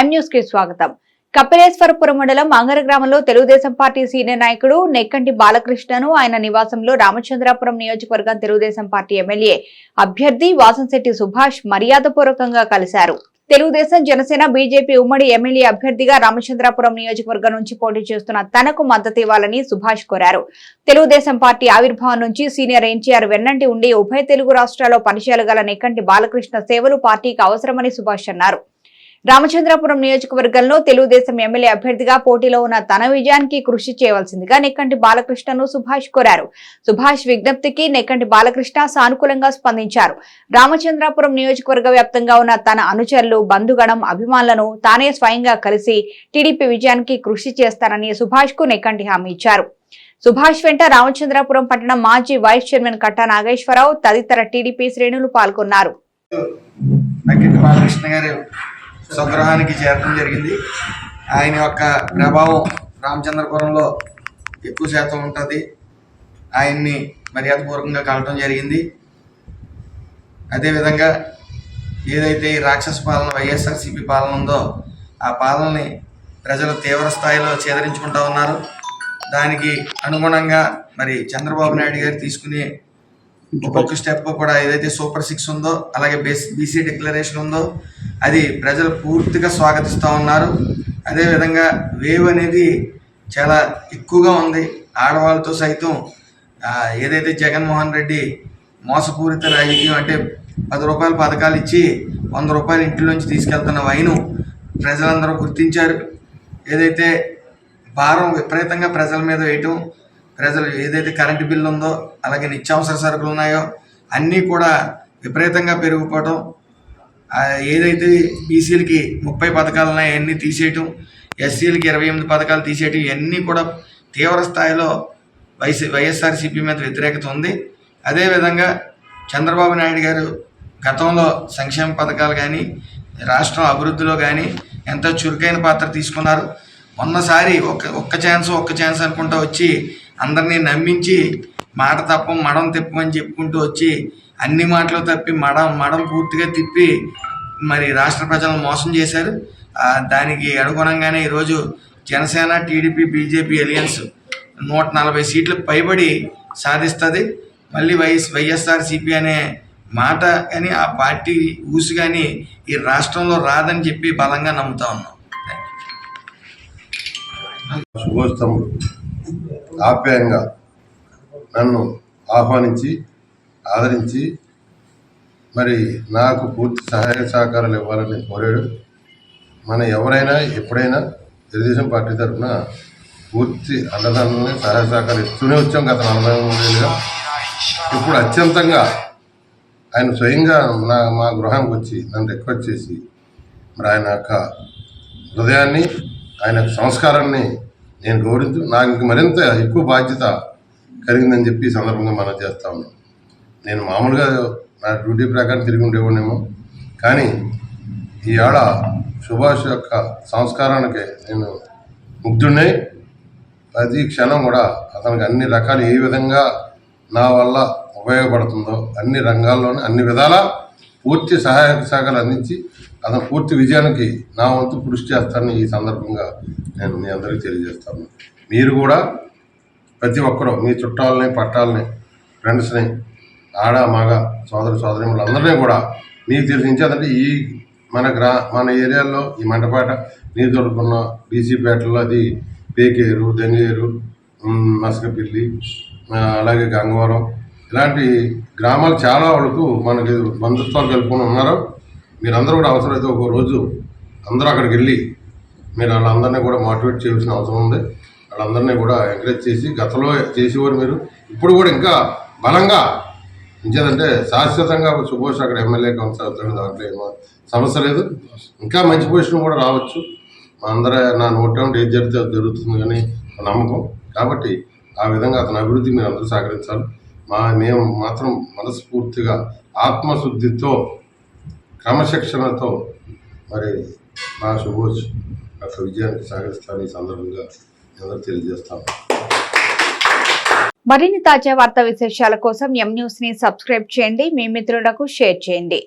ఎం న్యూస్కి స్వాగతం. కపిలేశ్వరపురం మండలం అంగర గ్రామంలో తెలుగుదేశం పార్టీ సీనియర్ నాయకుడు నెక్కంటి బాలకృష్ణను ఆయన నివాసంలో రామచంద్రాపురం నియోజకవర్గం తెలుగుదేశం పార్టీ ఎమ్మెల్యే అభ్యర్థి వాసంశెట్టి సుభాష్ మర్యాదపూర్వకంగా కలిశారు. తెలుగుదేశం జనసేన బీజేపీ ఉమ్మడి ఎమ్మెల్యే అభ్యర్థిగా రామచంద్రాపురం నియోజకవర్గం నుంచి పోటీ చేస్తున్న తనకు మద్దతు ఇవ్వాలని సుభాష్ కోరారు. తెలుగుదేశం పార్టీ ఆవిర్భావం నుంచి సీనియర్ ఎన్టీఆర్ వెన్నంటి ఉండి ఉభయ తెలుగు రాష్ట్రాల్లో పనిచేయగల నెక్కంటి బాలకృష్ణ సేవలు పార్టీకి అవసరమని సుభాష్ అన్నారు. రామచంద్రాపురం నియోజకవర్గంలో తెలుగుదేశం ఎమ్మెల్యే అభ్యర్థిగా పోటీలో ఉన్న తన విజయానికి కృషి చేయవలసిందిగా నెక్కంటి బాలకృష్ణను సుభాష్ కోరారు. సుభాష్ విజ్ఞప్తికి నెక్కంటి బాలకృష్ణ సానుకూలంగా స్పందించారు. రామచంద్రాపురం నియోజకవర్గ వ్యాప్తంగా ఉన్న తన అనుచరులు బంధుగణం అభిమానులను తానే స్వయంగా కలిసి టీడీపీ విజయానికి కృషి చేస్తానని సుభాష్కు నెక్కంటి హామీ ఇచ్చారు. సుభాష్ వెంట రామచంద్రాపురం పట్టణం మాజీ వైస్ చైర్మన్ కట్టా నాగేశ్వరరావు తదితర టీడీపీ శ్రేణులు పాల్గొన్నారు. స్వగ్రహానికి చేరడం జరిగింది. ఆయన యొక్క ప్రభావం రామచంద్రపురంలో ఎక్కువ శాతం ఉంటుంది. ఆయన్ని మర్యాదపూర్వకంగా కలటం జరిగింది. అదేవిధంగా ఏదైతే ఈ రాక్షస పాలన వైఎస్ఆర్సీపీ పాలన ఉందో ఆ పాలనని ప్రజలు తీవ్ర స్థాయిలో చేదరించుకుంటా ఉన్నారు. దానికి అనుగుణంగా మరి చంద్రబాబు నాయుడు గారు తీసుకునే ఒక్కొక్క స్టెప్ కూడా ఏదైతే సూపర్ సిక్స్ ఉందో అలాగే బేస్ బీసీ డిక్లరేషన్ ఉందో అది ప్రజలు పూర్తిగా స్వాగతిస్తూ ఉన్నారు. అదేవిధంగా వేవ్ అనేది చాలా ఎక్కువగా ఉంది. ఆడవాళ్ళతో సైతం ఏదైతే జగన్మోహన్ రెడ్డి మోసపూరిత రాజకీయం అంటే పది రూపాయల పథకాలు ఇచ్చి వంద రూపాయలు ఇంట్లోంచి తీసుకెళ్తున్న వైను ప్రజలందరూ గుర్తించారు. ఏదైతే భారం విపరీతంగా ప్రజల మీద వేయటం ప్రజలు ఏదైతే కరెంటు బిల్లు ఉందో అలాగే నిత్యావసర సరుకులు ఉన్నాయో అన్నీ కూడా విపరీతంగా పెరిగిపోవటం. ఏదైతే బీసీలకి ముప్పై పథకాలు ఉన్నాయో అన్నీ తీసేయటం. ఎస్సీలకి ఇరవై ఎనిమిది పథకాలు తీసేయటం ఇవన్నీ కూడా తీవ్ర స్థాయిలో వైసీ వైఎస్ఆర్సీపీ మీద వ్యతిరేకత ఉంది. అదేవిధంగా చంద్రబాబు నాయుడు గారు గతంలో సంక్షేమ పథకాలు కానీ రాష్ట్రం అభివృద్ధిలో కానీ ఎంతో చురుకైన పాత్ర తీసుకున్నారు. మొన్నసారి ఒక్క ఒక్క ఛాన్స్ ఒక్క ఛాన్స్ అనుకుంటూ వచ్చి అందరినీ నమ్మించి మాట తప్పం మడం తిప్పమని చెప్పుకుంటూ వచ్చి అన్ని మాటలు తప్పి మడం మడం పూర్తిగా తిప్పి మరి రాష్ట్ర ప్రజలను మోసం చేశారు. దానికి అనుగుణంగానే ఈరోజు జనసేన టీడీపీ బీజేపీ అలియన్స్ నూట నలభై సీట్లు పైబడి సాధిస్తుంది. మళ్ళీ వైఎస్ వైఎస్ఆర్ సిపి అనే మాట కానీ ఆ పార్టీ ఊసు కానీ ఈ రాష్ట్రంలో రాదని చెప్పి బలంగా నమ్ముతా ఉన్నాం. శుభోత్సవం ఆప్యాయంగా నన్ను ఆహ్వానించి ఆదరించి మరి నాకు పూర్తి సహాయ సహకారాలు ఇవ్వాలని కోరాడు. మన ఎవరైనా ఎప్పుడైనా తెలుగుదేశం పార్టీ తరఫున పూర్తి అన్నదానాలని సహాయ సహకారాలు ఇస్తూనే వచ్చాం గత నలభై మూడేళ్ళుగా. ఇప్పుడు అత్యంతంగా ఆయన స్వయంగా నా మా గృహానికి వచ్చి నన్ను రిక్వెస్ట్ చేసి మరి ఆయన యొక్క హృదయాన్ని ఆయన సంస్కారాన్ని నేను గౌరవించు నాకు ఇంక మరింత ఎక్కువ బాధ్యత కలిగిందని చెప్పి ఈ సందర్భంగా మనం చేస్తా ఉన్నాం. నేను మామూలుగా నా డ్యూటీ ప్రకారం తిరిగి ఉండేవాడినేమో కానీ ఈ ఆడ సుభాష్ యొక్క సంస్కారానికి నేను ముగ్ధుడినై ప్రతి క్షణం కూడా అతనికి అన్ని రకాలు ఏ విధంగా నా వల్ల ఉపయోగపడుతుందో అన్ని రంగాల్లోనే అన్ని విధాల పూర్తి సహాయక శాఖలు అందించి అతను పూర్తి విజయానికి నా వంతు కృషి చేస్తానని ఈ సందర్భంగా నేను మీ అందరికీ తెలియజేస్తాను. మీరు కూడా ప్రతి ఒక్కరూ మీ చుట్టాలని పట్టాలని ఫ్రెండ్స్ని ఆడ మగ సోదర సోదరిములు అందరినీ కూడా మీకు తెలిసించేదంటే ఈ మన గ్రా మన ఏరియాలో ఈ మంటపేట నీరు దొరుకున్న బీసీపేటలో అది పేకేరు దెంగేరు మసకపిల్లి అలాగే గంగవరం ఇలాంటి గ్రామాలు చాలా వరకు మనకి బంధుత్వాలు కలుపుకొని ఉన్నారు. మీరందరూ కూడా అవసరమైతే ఒక రోజు అందరూ అక్కడికి వెళ్ళి మీరు వాళ్ళందరినీ కూడా మోటివేట్ చేయాల్సిన అవసరం ఉంది. వాళ్ళందరినీ కూడా ఎంకరేజ్ చేసి గతంలో చేసేవారు మీరు. ఇప్పుడు కూడా ఇంకా బలంగా ఇంకేదంటే శాశ్వతంగా సుభాష్ అక్కడ ఎమ్మెల్యే కొనసాగుతాడు దాంట్లో ఏమో సమస్య లేదు. ఇంకా మంచి పొజిషన్ కూడా రావచ్చు. మా అందరూ నా నోట్ ఏం జరిగితే జరుగుతుంది కానీ ఒక నమ్మకం. కాబట్టి ఆ విధంగా అతని అభివృద్ధి మీరు అందరూ సహకరించాలి. మా మేము మాత్రం మనస్ఫూర్తిగా ఆత్మశుద్ధితో క్రమశిక్షణతో మరి మా సుభోజ్ యొక్క విజయానికి సహకరిస్తాను ఈ సందర్భంగా అందరూ తెలియజేస్తాను. మరిన్ని తాజా వార్తా విశేషాల కోసం ఎం న్యూస్ని సబ్స్క్రైబ్ చేయండి. మీ మిత్రులకు షేర్ చేయండి.